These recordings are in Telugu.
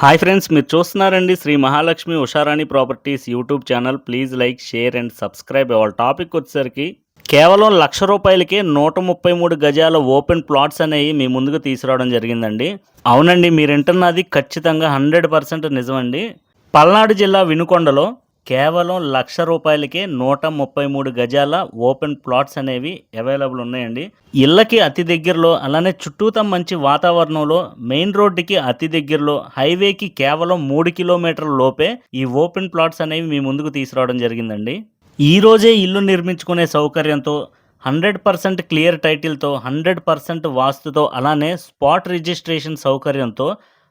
హాయ్ ఫ్రెండ్స్ మీరు చూస్తున్నారండి Shri Mahalakshmi Usharani properties YouTube channel. Please like share and subscribe. అవ్వాలి టాపిక్ వచ్చేసరికి కేవలం లక్ష రూపాయలకే నూట ముప్పై మూడు గజాల ఓపెన్ ప్లాట్స్ అనేవి మీ ముందుకు తీసుకురావడం జరిగిందండి. అవునండి మీరు వింటున్నది ఖచ్చితంగా హండ్రెడ్ పర్సెంట్ నిజమండి. పల్నాడు జిల్లా వినుకొండలో కేవలం లక్ష రూపాయలకే నూట ముప్పై మూడు గజాల ఓపెన్ ప్లాట్స్ అనేవి అవైలబుల్ ఉన్నాయండి. ఇళ్ళకి అతి దగ్గరలో అలానే చుట్టూతా మంచి వాతావరణంలో మెయిన్ రోడ్డుకి అతి దగ్గరలో హైవేకి కేవలం మూడు కిలోమీటర్ల లోపే ఈ ఓపెన్ ప్లాట్స్ అనేవి మీ ముందుకు తీసుకురావడం జరిగిందండి. ఈరోజే ఇల్లు నిర్మించుకునే సౌకర్యంతో హండ్రెడ్ పర్సెంట్ క్లియర్ టైటిల్తో హండ్రెడ్ పర్సెంట్ వాస్తుతో అలానే స్పాట్ రిజిస్ట్రేషన్ సౌకర్యంతో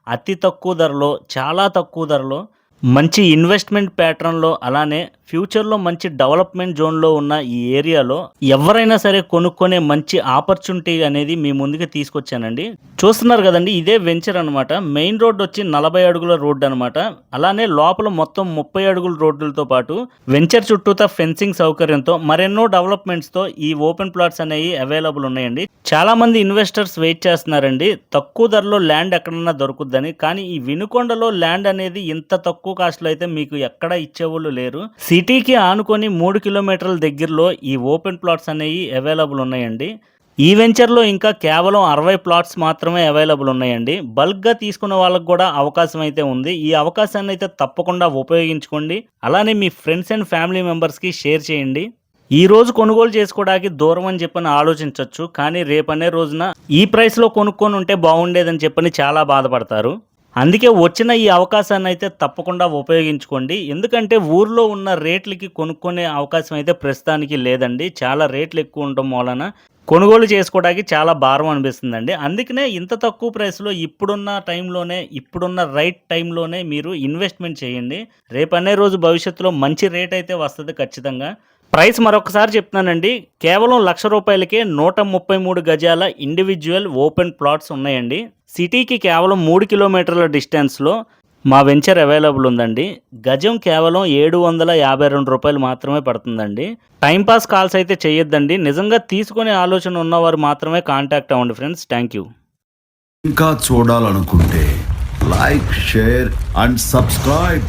అతి తక్కువ ధరలో చాలా తక్కువ ధరలో మంచి ఇన్వెస్ట్మెంట్ ప్యాటర్న్లో అలానే ఫ్యూచర్లో మంచి డెవలప్మెంట్ జోన్లో ఉన్న ఈ ఏరియాలో ఎవరైనా సరే కొనుక్కునే మంచి ఆపర్చునిటీ అనేది మీ ముందుకు తీసుకొచ్చానండి. చూస్తున్నారు కదండి ఇదే వెంచర్ అనమాట మెయిన్ రోడ్ వచ్చి నలభై అడుగుల రోడ్డు అనమాట అలానే లోపల మొత్తం ముప్పై అడుగుల రోడ్లతో పాటు వెంచర్ చుట్టూతా ఫెన్సింగ్ సౌకర్యంతో మరెన్నో డెవలప్మెంట్స్తో ఈ ఓపెన్ ప్లాట్స్ అనేవి అవైలబుల్ ఉన్నాయండి. చాలా మంది ఇన్వెస్టర్స్ వెయిట్ చేస్తున్నారండి తక్కువ ధరలో ల్యాండ్ ఎక్కడన్నా దొరుకుద్దని. కానీ ఈ వినుకొండలో ల్యాండ్ అనేది ఇంత తక్కువ తక్కువ కాస్ట్లో అయితే మీకు ఎక్కడ ఇచ్చేవాళ్ళు లేరు. సిటీకి ఆనుకొని మూడు కిలోమీటర్ల దగ్గరలో ఈ ఓపెన్ ప్లాట్స్ అనేవి అవైలబుల్ ఉన్నాయండి. ఈ వెంచర్లో ఇంకా కేవలం అరవై ప్లాట్స్ మాత్రమే అవైలబుల్ ఉన్నాయండి. బల్క్గా తీసుకున్న వాళ్ళకు కూడా అవకాశం అయితే ఉంది. ఈ అవకాశాన్ని అయితే తప్పకుండా ఉపయోగించుకోండి. అలానే మీ ఫ్రెండ్స్ అండ్ ఫ్యామిలీ మెంబర్స్కి షేర్ చేయండి. ఈ రోజు కొనుగోలు చేసుకోవడానికి దూరం అని చెప్పని ఆలోచించవచ్చు కానీ రేపనే రోజున ఈ ప్రైస్లో కొనుక్కొని ఉంటే బాగుండేదని చెప్పని చాలా బాధపడతారు. అందుకే వచ్చిన ఈ అవకాశాన్ని అయితే తప్పకుండా ఉపయోగించుకోండి. ఎందుకంటే ఊర్లో ఉన్న రేట్లకి కొనుక్కునే అవకాశం అయితే ప్రస్తుతానికి లేదండి. చాలా రేట్లు ఎక్కువ ఉండటం వలన కొనుగోలు చేసుకోవడానికి చాలా భారం అనిపిస్తుందండి. అందుకనే ఇంత తక్కువ ప్రైస్లో ఇప్పుడున్న టైంలోనే ఇప్పుడున్న రైట్ టైంలోనే మీరు ఇన్వెస్ట్మెంట్ చేయండి. రేపనే రోజు భవిష్యత్తులో మంచి రేట్ అయితే వస్తుంది ఖచ్చితంగా. ప్రైస్ మరొకసారి చెప్తున్నానండి. కేవలం లక్ష రూపాయలకే నూట ముప్పై మూడు గజాల ఇండివిజువల్ ఓపెన్ ప్లాట్స్ ఉన్నాయండి. సిటీకి కేవలం మూడు కిలోమీటర్ల డిస్టెన్స్లో మా వెంచర్ అవైలబుల్ ఉందండి. గజం కేవలం ఏడు వందల యాభై రెండు రూపాయలు మాత్రమే పడుతుందండి. టైంపాస్ కాల్స్ అయితే చేయొద్దండి నిజంగా తీసుకునే ఆలోచన ఉన్నవారు మాత్రమే కాంటాక్ట్ అవ్వండి ఫ్రెండ్స్. Thank you. ఇంకా చూడాలనుకుంటే లైక్ షేర్ అండ్ సబ్స్క్రైబ్.